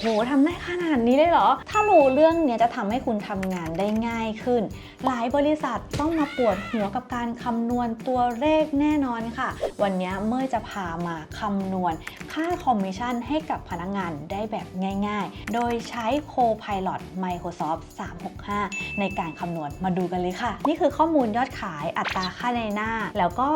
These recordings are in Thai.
โหทำได้ขนาดนี้เลยเหรอ ถ้ารู้เรื่องเนี้ยจะทำให้คุณทำงานได้ง่ายขึ้น หลายบริษัทต้องมาปวดหัวกับการคำนวณตัวเลขแน่นอนค่ะ วันนี้เมื่อจะพามาคำนวณ ค่าคอมมิชชั่นให้กับพนักงานได้แบบง่าย ๆ โดยใช้ Copilot Microsoft 365 ในการคำนวณมาดูกันเลยค่ะ นี่คือข้อมูลยอดขายอัตราค่าในหน้า แล้วก็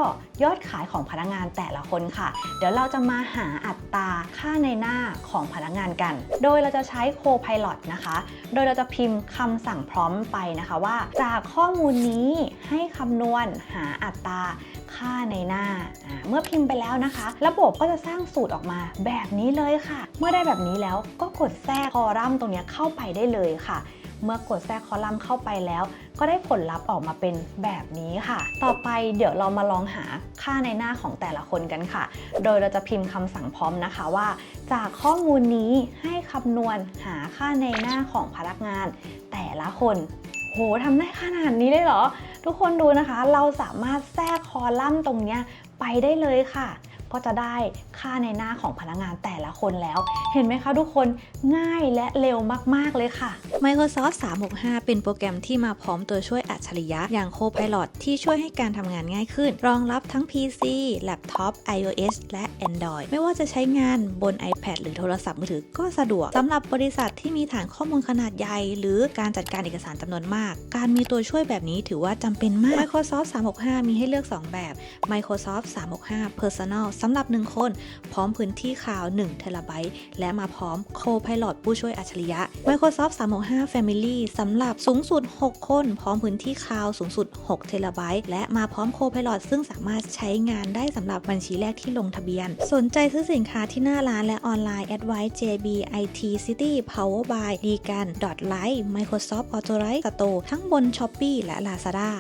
ยอดขายของพนักงานแต่ละคนค่ะ เดี๋ยวเราจะมาหาอัตรา ค่าในหน้าของพนักงานกัน โดยเราจะใช้ Copilot นะคะ โดยเราจะพิมพ์คำสั่งพร้อมไปนะคะว่า จากข้อมูลนี้ให้คำนวณหาอัตราค่าในหน้า เมื่อพิมพ์ไปแล้วนะคะ ระบบก็จะสร้างสูตรออกมาแบบนี้เลยค่ะ เมื่อได้แบบนี้แล้วก็กดแทรกคอลัมน์ตรงนี้เข้าไปได้เลยค่ะ เมื่อกดแทรกคอลัมน์เข้าไปแล้ว ก็ได้ผลลัพธ์ออกมาเป็นแบบนี้ค่ะ ต่อไปเดี๋ยวเรามาลองหาค่าในหน้าของแต่ละคนกันค่ะ โดยเราจะพิมพ์คำสั่งพร้อมนะคะว่า จากข้อมูลนี้ให้คำนวณหาค่าในหน้าของพนักงาน แต่ละคนโหทำได้ขนาดนี้เลยเหรอ ทุกคนดูนะคะ เราสามารถแทรกคอลัมน์ตรงเนี้ยไปได้เลยค่ะ ก็จะได้ค่าในหน้าของพนักงานแต่ละคนแล้ว เห็นไหมคะทุกคนง่ายและเร็วมาก ๆ เลยค่ะ Microsoft 365 เป็นโปรแกรมที่มาพร้อมตัวช่วยอัจฉริยะอย่าง Copilot ที่ช่วยให้การทำงานง่ายขึ้น รองรับทั้ง PC Laptop iOS และ Android ไม่ว่าจะใช้งานบน iPad หรือโทรศัพท์มือถือก็สะดวกสำหรับบริษัทที่มีฐานข้อมูลขนาดใหญ่ หรือการจัดการเอกสารจำนวนมาก การมีตัวช่วยแบบนี้ถือว่าจำเป็นมาก Microsoft 365 มีให้เลือก 2 แบบ Microsoft 365 Personal สำหรับ 1 คน พร้อมพื้นที่คลาว1เทราไบต์และมาพร้อม Copilot ผู้ช่วยอัจฉริยะ Microsoft 365 Family สำหรับสูงสุด 6 คน พร้อมพื้นที่คลาวสูงสุด 6 เทราไบต์และมาพร้อม Copilot ซึ่งสามารถใช้งานได้สำหรับบัญชีแรกที่ลงทะเบียน สนใจซื้อสินค้าที่หน้าร้านและออนไลน์ Advice JB IT City Power by d กัน Live Microsoft Authorized Store ทั้งบน Shopee และ Lazada